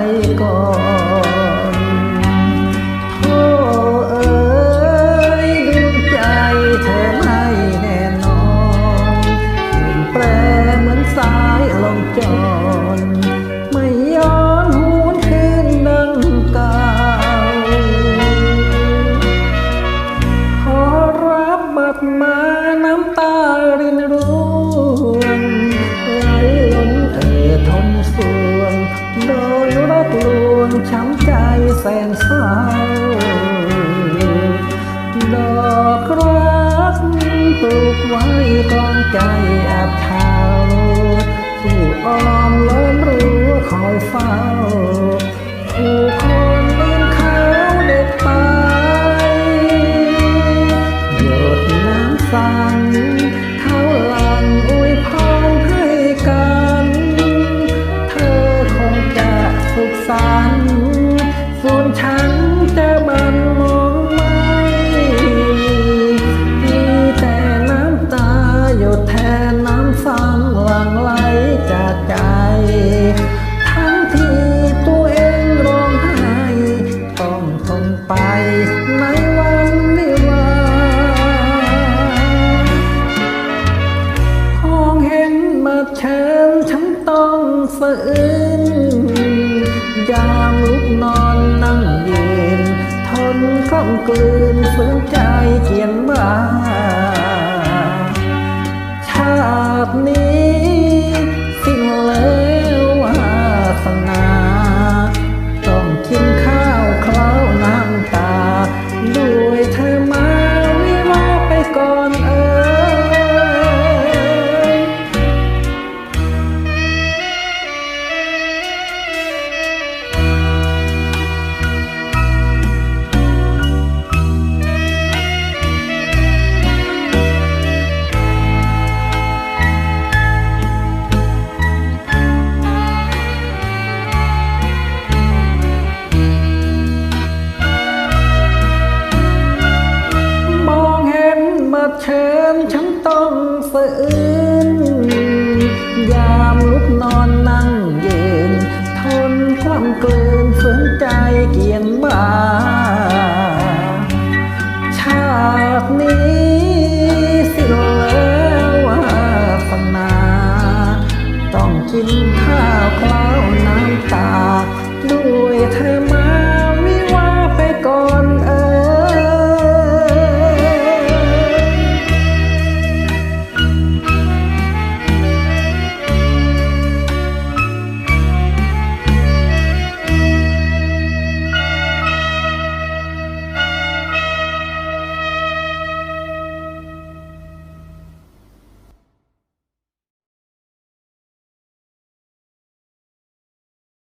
โอ้เอ๋ยดึงใจเธอไม่แน่นอนแปลเหมือนสายลมจรไม่ย้อนหูนคืนดังเก่าขอรับมา ช้ำใจแสนเศร้า ดอกรักปลูกไว้กลางใจแอบเทาผู้อ้อมล้อ ฉันต้องสะอื้นยามลุกนอนนั่งเย็น ทนกล้ำกลืนฝืนใจเขียนมาชาตินี้ อื้นยามลุกนอนนั่งยืน ทนความกลืนฝืนใจเกียงบ่า ชาตินี้สิ้นแล้ววาสนาต้องกินข้าวคลา